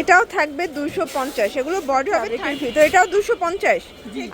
এটাও থাকবে দুশো পঞ্চাশ। এগুলো বডি হবে থার্টি তো এটাও দুশো পঞ্চাশ।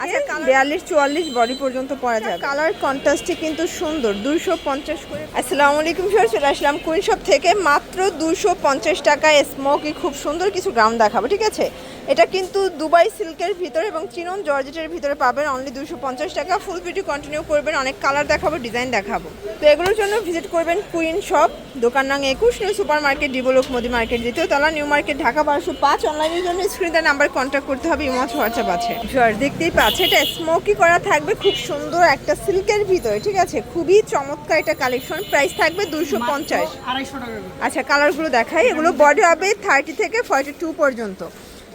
আচ্ছা বিয়াল্লিশ চুয়াল্লিশ বডি পর্যন্ত পরা যায় কালার কন্ট্রাস্টে কিন্তু সুন্দর দুশো পঞ্চাশ করে। আসসালামু আলাইকুম স্যার চলে আসলাম কুইন শপ থেকে। মাত্র দুশো পঞ্চাশ টাকায় স্মোকি খুব সুন্দর কিছু গ্রাম দেখাবো ঠিক আছে? এটা কিন্তু দুবাই সিল্কের ভিতরে এবং চিনন জর্জেটের ভিতরে পাবেন অনলি দুশো পঞ্চাশ টাকা। ফুল ভিডিও কন্টিনিউ করবেন অনেক কালার দেখাবো ডিজাইন দেখাবো। তো এগুলোর জন্য ভিজিট করবেন কুইন শপ দোকান নাম একুশ নিউ সুপার মার্কেট ডিবোলক মোদি মার্কেট দ্বিতীয় তলা নিউ মার্কেট ঢাকা বারোশো পাঁচ অনলাইনের জন্য স্ক্রিনে নাম্বার কন্ট্যাক্ট করতে হবে ইমজ হোয়াটসঅ্যাপ আছে। জর দেখতেই পাচ্ছে এটা স্মোকি করা থাকবে খুব সুন্দর একটা সিল্কের ভিতরে ঠিক আছে? খুবই চমৎকার একটা কালেকশন প্রাইস থাকবে দুশো পঞ্চাশ। আচ্ছা কালারগুলো দেখাই এগুলো বডি হবে থার্টি থেকে ফর্টি টু পর্যন্ত।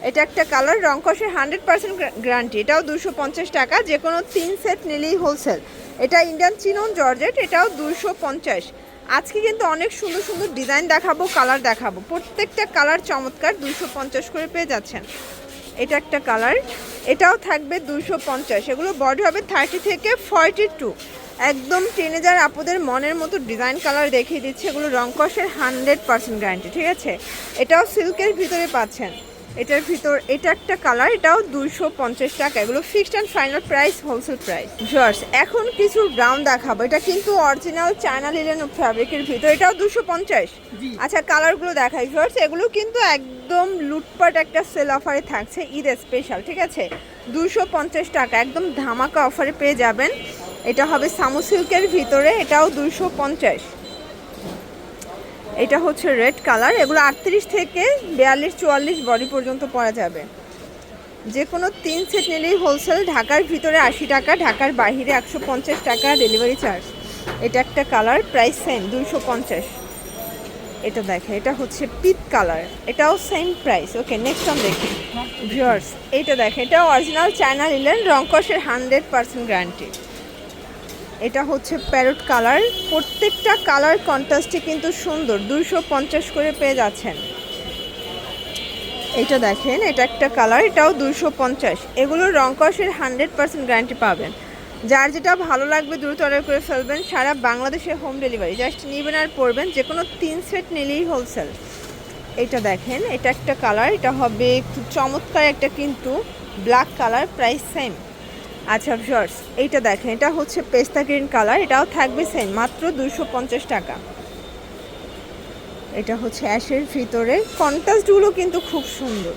এটা একটা কালার রং কষের হান্ড্রেড পার্সেন্ট গ্যারান্টি এটাও দুশো পঞ্চাশ টাকা যে কোনো তিন সেট নিলেই হোলসেল এটা ইন্ডিয়ান চিনন জর্জেট এটাও দুশো পঞ্চাশ। আজকে কিন্তু অনেক সুন্দর সুন্দর ডিজাইন দেখাবো, কালার দেখাবো। প্রত্যেকটা কালার চমৎকার দুশো পঞ্চাশ করে পেয়ে যাচ্ছেন। এটা একটা কালার, এটাও থাকবে দুশো পঞ্চাশ। এগুলো বডি হবে থার্টি থেকে ফর্টি টু একদম টিনেজার আপুদের মনের মতো ডিজাইন কালার দেখিয়ে দিচ্ছে। এগুলো রংকসের হান্ড্রেড পার্সেন্ট গ্যারান্টি ঠিক আছে? এটাও সিল্কের ভিতরে পাচ্ছেন। এটার ভিতর এটা একটা কালার এটাও দুইশো পঞ্চাশ টাকা। এগুলো fixed and final price wholesale price George এখন কিছু গ্রাউন্ড দেখাবো। এটা কিন্তু অরিজিনাল চায়না লিলেন ফ্যাব্রিকের ভিতর এটাও দুশো পঞ্চাশ। আচ্ছা কালারগুলো দেখাই। জর্জ এগুলো কিন্তু একদম লুটপাট একটা সেল অফারে থাকছে ঈদ স্পেশাল ঠিক আছে? দুশো পঞ্চাশ টাকা একদম ধামাকা অফারে পেয়ে যাবেন। এটা হবে সামু সিল্কের ভিতরে এটাও দুশো পঞ্চাশ। এটা হচ্ছে রেড কালার। এগুলো আটত্রিশ থেকে বিয়াল্লিশ, চুয়াল্লিশ বডি পর্যন্ত পরা যাবে। যে কোনো তিন সেট নিলেই হোলসেল ঢাকার ভিতরে আশি টাকা, ঢাকার বাইরে একশো পঞ্চাশ টাকা ডেলিভারি চার্জ এটা একটা কালার প্রাইস সেম দুশো পঞ্চাশ। এটা দেখে, এটা হচ্ছে পিট কালার। এটাও same price okay next one দেখি। ভিউয়ার্স এইটা দেখে। এটা অরিজিনাল চায়না নিলেন রংকসের হান্ড্রেড পার্সেন্ট গ্যারান্টি এটা হচ্ছে প্যারট কালার। প্রত্যেকটা কালার কন্ট্রাস্টে কিন্তু সুন্দর। দুশো পঞ্চাশ করে পেয়ে যাচ্ছেন। এটা দেখেন, এটা একটা কালার, এটাও দুশো পঞ্চাশ। এগুলোর এগুলো রংকসের হান্ড্রেড পার্সেন্ট গ্যারান্টি পাবেন। যার যেটা ভালো লাগবে দ্রুত অর্ডার করে ফেলবেন। সারা বাংলাদেশে হোম ডেলিভারি। জাস্ট নেবেন আর পড়বেন যে কোনো তিন সেট নিলেই হোলসেল। এটা দেখেন, এটা একটা কালার, এটা হবে চমৎকার একটা কিন্তু ব্ল্যাক কালার, প্রাইস সেম। আচ্ছা ভিউয়ার্স এইটা দেখেন, এটা হচ্ছে পেস্তা গ্রিন কালার, এটাও থাকবে সেম মাত্র দুশো টাকা। এটা হচ্ছে অ্যাশের ভিতরে, কন্ট্রাস্টগুলো কিন্তু খুব সুন্দর।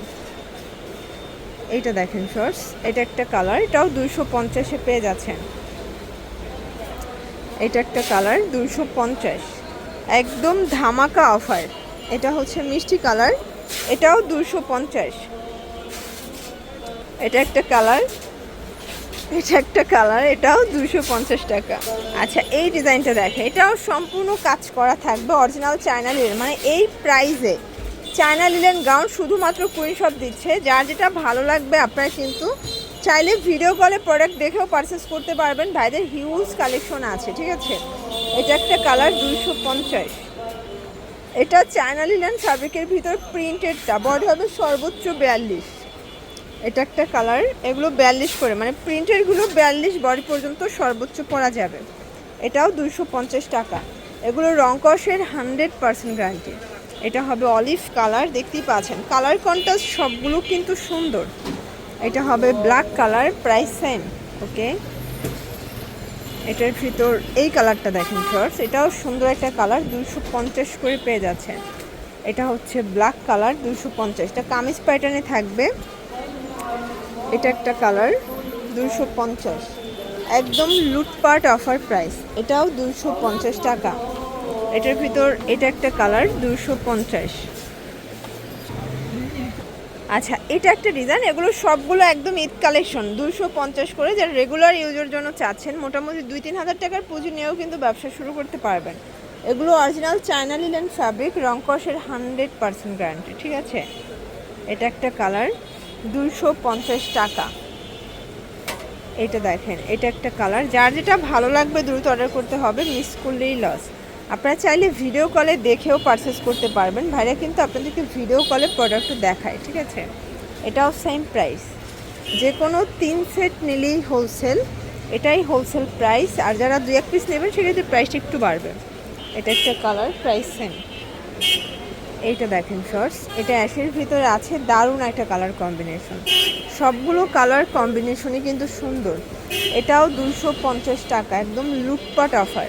এইটা দেখেন শর্টস এটা একটা কালার, এটাও দুশো পঞ্চাশে পেয়ে যাচ্ছেন। এটা একটা কালার দুশো পঞ্চাশ। একদম ধামাকা অফার। এটা হচ্ছে মিষ্টি কালার, এটাও দুশো পঞ্চাশ। এটা একটা কালার এটা একটা কালার, এটাও দুশো পঞ্চাশ টাকা। আচ্ছা এই ডিজাইনটা দেখে, এটাও সম্পূর্ণ কাজ করা থাকবে অরিজিনাল চায়না লিলেন মানে এই প্রাইসে চায়না লিলেন গাউন শুধুমাত্র কুইন শপ দিচ্ছে, যার যেটা ভালো লাগবে আপনারা কিন্তু চাইলে ভিডিও কলে প্রোডাক্ট দেখেও পারচেস করতে পারবেন। ভাইদের হিউজ কালেকশন আছে, ঠিক আছে? এটা একটা কালার দুশো পঞ্চাশ। এটা চায়না লিলেন ফ্যাব্রিকের ভিতর প্রিন্টেডটা বডি হবে সর্বোচ্চ বিয়াল্লিশ। এটা একটা কালার, এগুলো বিয়াল্লিশ করে মানে প্রিন্টেরগুলো বিয়াল্লিশ বডি পর্যন্ত সর্বোচ্চ পরা যাবে। এটাও দুশো পঞ্চাশ টাকা। এগুলো রংকসের হান্ড্রেড পার্সেন্ট গ্যারান্টি। এটা হবে অলিভ কালার, দেখতেই পাচ্ছেন। কালার কন্ট্রাস্ট সবগুলো কিন্তু সুন্দর। এটা হবে black colour, price same, okay? এটার ভিতর, এই কালারটা দেখেন শর্টস এটাও সুন্দর একটা কালার দুশো পঞ্চাশ করে পেয়ে যাচ্ছেন এটা হচ্ছে ব্ল্যাক কালার দুশো পঞ্চাশ। এটা কামিজ প্যাটার্নে থাকবে। এটা একটা কালার দুশো পঞ্চাশ। একদম লুটপাট অফার প্রাইস এটাও দুশো পঞ্চাশ টাকা। এটার ভিতর এটা একটা কালার দুশো পঞ্চাশ। আচ্ছা এটা একটা ডিজাইন এগুলো সবগুলো একদম ঈদ কালেকশন দুশো পঞ্চাশ করে যারা রেগুলার ইউজের জন্য চাচ্ছেন, মোটামুটি দুই তিন হাজার টাকার পুঁজি নিয়েও কিন্তু ব্যবসা শুরু করতে পারবেন। এগুলো অরিজিনাল চায়না লিলেন ফ্যাব্রিক রংকসের হান্ড্রেড পার্সেন্ট গ্যারান্টি ঠিক আছে? এটা একটা কালার দুশো পঞ্চাশ টাকা। এটা দেখেন, এটা একটা কালার। যার যেটা ভালো লাগবে দ্রুত অর্ডার করতে হবে, মিস করলেই লস আপনারা চাইলে ভিডিও কলে দেখেও পারচেস করতে পারবেন। ভাইরা কিন্তু আপনাদেরকে ভিডিও কলে প্রোডাক্ট দেখায়, ঠিক আছে? এটাও সেম প্রাইস যে কোনো তিন সেট নিলেই হোলসেল এটাই হোলসেল প্রাইস আর যারা দুই এক পিস নেবেন, সেক্ষেত্রে প্রাইসটা একটু বাড়বে। এটা একটা কালার প্রাইস সেম এইটা দেখেন শর্টস এটা অ্যাশের ভিতরে আছে দারুণ একটা কালার কম্বিনেশন সবগুলো কালার কম্বিনেশনই কিন্তু সুন্দর। এটাও দুশো পঞ্চাশ টাকা, একদম লুটপাট অফার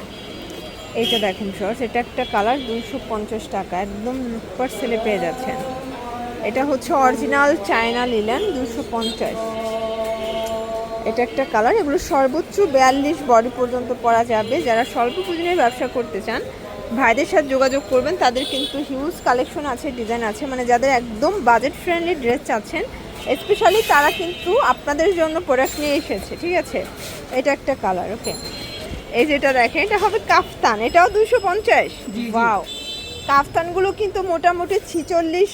এইটা দেখেন শর্টস এটা একটা কালার দুশো পঞ্চাশ টাকা, একদম লুটপাট সেলে পেয়ে যাচ্ছেন। এটা হচ্ছে অরিজিনাল চায়না লিলেন দুশো পঞ্চাশ। এটা একটা কালার এগুলো সর্বোচ্চ বিয়াল্লিশ বডি পর্যন্ত পরা যাবে। যারা স্বল্প পুঁজির ব্যবসা করতে চান ভাইদের সাথে যোগাযোগ করবেন তাদের কিন্তু হিউজ কালেকশন আছে ডিজাইন আছে। মানে যাদের একদম বাজেট ফ্রেন্ডলি ড্রেস চাচ্ছেন স্পেশালি তারা কিন্তু আপনাদের জন্য প্রোডাক্ট নিয়ে এসেছে ঠিক আছে? এটা একটা কালার ওকে এই যেটা দেখেন এটা হবে কাফতান এটাও দুশো পঞ্চাশ? ওয়াও কাফতানগুলো কিন্তু মোটামুটি ছিচল্লিশ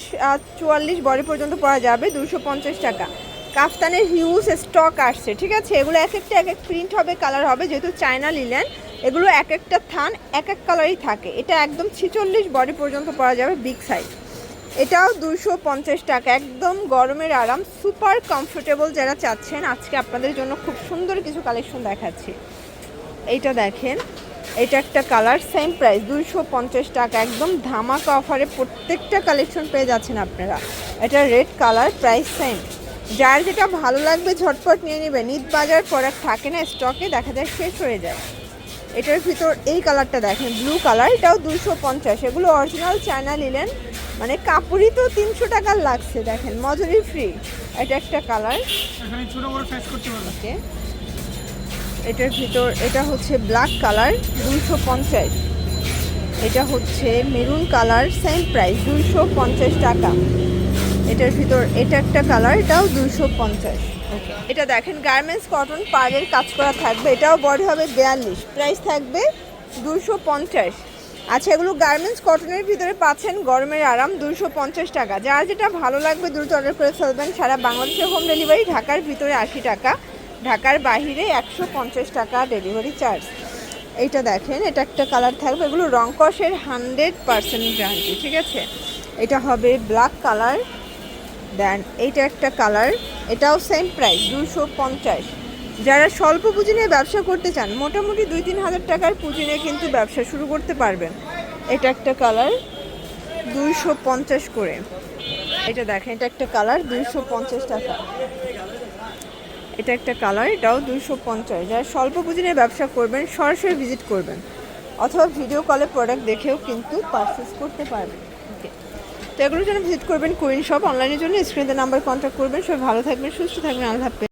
চুয়াল্লিশ বডি পর্যন্ত পরা যাবে দুশো পঞ্চাশ টাকা। কাফতানের হিউজ স্টক আসছে ঠিক আছে? এগুলো এক একটা এক এক প্রিন্ট হবে কালার হবে যেহেতু চায়না লিলেন এগুলো এক একটা থান এক এক কালারই থাকে। এটা একদম ছিচল্লিশ বডি পর্যন্ত পরা যাবে বিগ সাইজ। এটাও দুশো পঞ্চাশ টাকা, একদম গরমের আরাম, সুপার কমফোর্টেবল যারা চাচ্ছেন, আজকে আপনাদের জন্য খুব সুন্দর কিছু কালেকশন দেখাচ্ছি। এইটা দেখেন, এটা একটা কালার সেম প্রাইস দুইশো পঞ্চাশ টাকা, একদম ধামাকা অফারে প্রত্যেকটা কালেকশন পেয়ে যাচ্ছেন আপনারা। এটা রেড কালার প্রাইস সেম যার যেটা ভালো লাগবে ঝটপট নিয়ে নেবে নিত বাজার প্রোডাক্ট থাকে না স্টকে দেখা যায় শেষ হয়ে যায়। এটার ভিতর এই কালারটা দেখেন ব্লু কালার এটাও দুশো পঞ্চাশ। এগুলো অরিজিনাল চায়না নিলেন মানে কাপড়ই তো তিনশো টাকার লাগছে দেখেন মজুরি ফ্রি এটা একটা কালার ওকে এটার ভিতর এটা হচ্ছে ব্ল্যাক কালার দুইশো পঞ্চাশ। এটা হচ্ছে মেরুন কালার সেম প্রাইস দুইশো পঞ্চাশ টাকা। এটার ভিতর এটা একটা কালার এটাও দুইশো পঞ্চাশ। এটা দেখেন গার্মেন্টস কটন পাড়ের কাজ করা থাকবে। এটাও বডি হবে বিয়াল্লিশ। প্রাইস থাকবে দুশো পঞ্চাশ। আচ্ছা এগুলো গার্মেন্টস কটনের ভিতরে পাচ্ছেন গরমের আরাম দুশো পঞ্চাশ টাকা। যার যেটা ভালো লাগবে, দ্রুত অর্ডার করে ফেলবেন। সারা বাংলাদেশে হোম ডেলিভারি ঢাকার ভিতরে আশি টাকা। ঢাকার বাইরে একশো পঞ্চাশ টাকা ডেলিভারি চার্জ এইটা দেখেন, এটা একটা কালার থাকবে। এগুলো রং কষের হান্ড্রেড পার্সেন্ট গ্যারান্টি ঠিক আছে? এটা হবে ব্ল্যাক কালার দেন এইটা একটা কালার এটাও সেম প্রাইস দুশো পঞ্চাশ। যারা স্বল্প পুঁজি নিয়ে ব্যবসা করতে চান, মোটামুটি দুই তিন হাজার টাকার পুঁজি নিয়ে কিন্তু ব্যবসা শুরু করতে পারবেন। এটা একটা কালার দুইশো পঞ্চাশ করে। এটা দেখেন, এটা একটা কালার দুইশো পঞ্চাশ টাকা। এটা একটা কালার এটাও দুইশো পঞ্চাশ। যারা স্বল্প পুঁজি নিয়ে ব্যবসা করবেন, সরাসরি ভিজিট করবেন। অথবা ভিডিও কলে প্রোডাক্ট দেখেও কিন্তু পারচেস করতে পারবেন। ওকে তো এগুলোর জন্য ভিজিট করবেন কুইন শপ অনলাইনের জন্য স্ক্রিনে নাম্বার কন্ট্যাক্ট করবেন। সবাই ভালো থাকবেন, সুস্থ থাকবেন, আল্লাহ